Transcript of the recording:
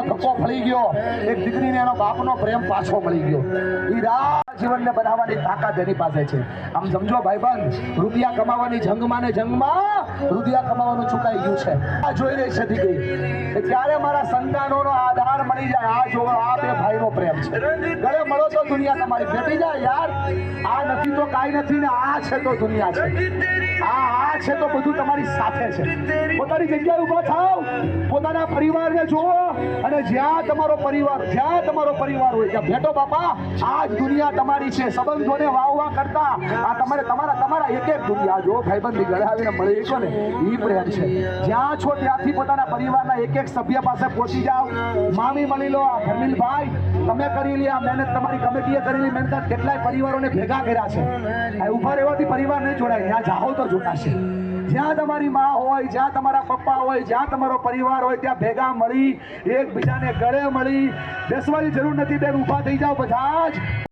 એનો ધક્કો ફળી ગયો. એક દીકરીને એનો બાપનો પ્રેમ પાછો મળી ગયો. ઈ રાહ જીવનને બનાવવાની તાકાત એની પાસે છે. આમ સમજો ભાઈબંધ, રૂપિયા કમાવાની જંગમાં ને જંગમાં રૂપિયા કમાવાનું ચૂકાઈ ગયું છે. આ જોઈ રહી છે દીકરી. ત્યારે મારા સંતાનોનો આધાર મળી જાય. આ જો આ બે ભાઈનો પ્રેમ છે. ગળે મળો તો દુનિયા તમારી ભેટી જાય યાર. આ નથી તો કાંઈ નથી ને આ છે તો દુનિયા છે. આ આ છે તો બધું તમારી સાથે છે. પોતાની જગ્યાએ ઊભા થાવ. પોતાના પરિવારને જુઓ. અને જ્યાં તમારો પરિવાર, જ્યાં તમારો પરિવાર હોય, ત્યાં ભેટો, બાપા, આ જ દુનિયા તમારી છે. સંબંધોને વાવવા કરતા. આ તમારે, તમારા તમારા એક એક દુનિયા. જો ભાઈબંધી ગળે આવીને મળી છો ને એ પ્રેમ છે. જ્યાં છો ત્યાંથી પોતાના પરિવારના એક એક સભ્ય પાસે પહોંચી જાઓ. મામી મળી લો, આ ધર્મિલભાઈ, તમે કરી આ મહેનત તમારી કમિટીએ કરેલી મહેનત કેટલાય પરિવારોને ભેગા કર્યા છે. ઊભા રહેવાથી પરિવાર નહીં જોડાય, ત્યાં જાઓ તો જોડાશે જ્યાં તમારી માં હોય, જ્યાં તમારા પપ્પા હોય, જ્યાં તમારો પરિવાર હોય, ત્યાં ભેગા મળી, એકબીજાને ગળે મળી. બેસવાની જરૂર નથી, બેન, ઊભા થઈ જાઓ બધા જ.